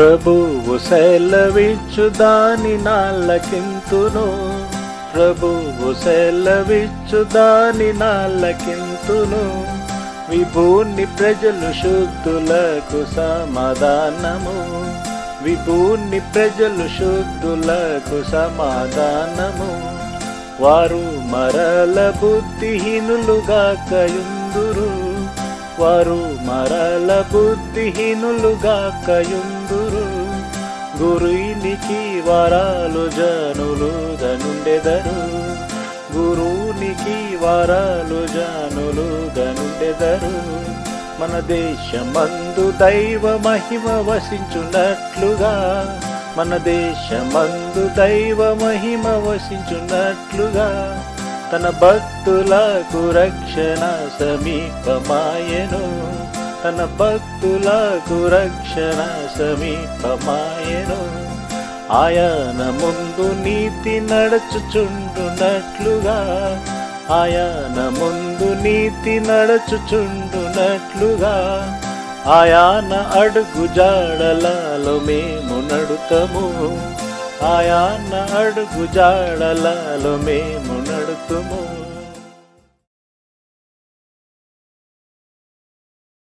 ప్రభువు సెలవిచ్చు దాని నాళ్ళకింతును. ప్రభువు సెలవిచ్చు దాని నాళ్ళకింతును. విభూని ప్రజలు శుద్ధులకు సమాధానము. విభూని ప్రజలు శుద్ధులకు సమాధానము. వారు మరల బుద్ధిహీనులుగా కయుందురు వారు మరల బుద్ధిహీనులుగా కయుందురు. గురునికి వరాలు జనులు గనుండెదరు గురునికి వరాలు జనులు గనుండెదరు మన దేశమందు దైవ మహిమ వసించున్నట్లుగా మన దేశమందు దైవ మహిమ వసించున్నట్లుగా తన భక్తులకు రక్షణ సమీపమాయను. తన భక్తులకు రక్షణ సమీపమాయను. ఆయన ముందు నీతి నడుచుచుండునట్లుగా ఆయన ముందు నీతి నడుచుచుండునట్లుగా ఆయన అడుగు జాడలలో మేము నడుతము. ఆయన అడుగు జాడలలో మేము నడు